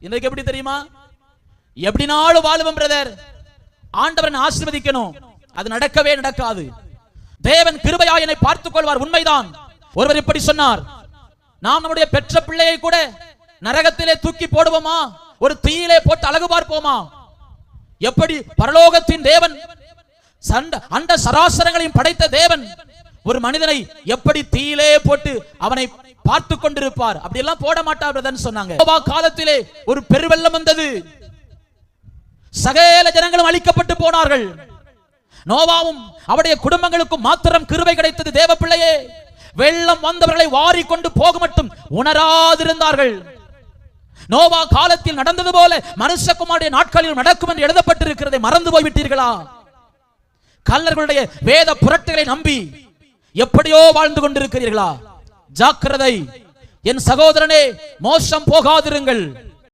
இன்றைக்கு எப்படி தெரியுமா? எப்படினாலும் வாழுவோம் பிரதர் ஆண்டவன் ஆசிர்வதிக்கணும். அது நடக்கவே நடக்காது. தேவன் கிருபையா என்னை பார்த்துக் கொள்வார் உண்மைதான். ஒருவர் இப்படி சொன்னார். நாம் நம்முடைய பெற்ற பிள்ளையை கூட நரகத்திலே தூக்கி போடுவோமா? ஒரு தீயிலே போட்டு அழகு பார்ப்போமா? எப்படி பரலோகத்தின் தேவன் சண்ட அண்ட சராசரங்களையும் படைத்த தேவன் ஒரு மனிதனை எப்படி தீயிலே போட்டு அவனை பார்த்து கொண்டிருப்பார்? அப்படி எல்லாம் போட மாட்டார் சொன்னாங்க. காலத்திலே ஒரு பெருவெள்ளம் வந்தது. சகல ஜனங்களும் அழிக்கப்பட்டு போனார்கள். நோவாவும் அவருடைய குடும்பங்களுக்கும் மாத்திரம் கிருபை கிடைத்தது. தேவ பிள்ளையே வெள்ளம் வந்தவர்களை வாரி கொண்டு போக மட்டும் உணராதிருந்தார்கள். நோவா காலத்தில் நடந்தது போல மனுஷகுமாருடைய நாட்களில் நடக்கும் என்று எழுதப்பட்டிருக்கிறதை மறந்து போய்விட்டீர்களா? கல்லர்களுடைய வேத புரட்டுகளை நம்பி எப்படியோ வாழ்ந்து கொண்டிருக்கிறீர்களா? ஜாக்கிரதை. என் சகோதரனே மோசம் போகாதிருங்கள்.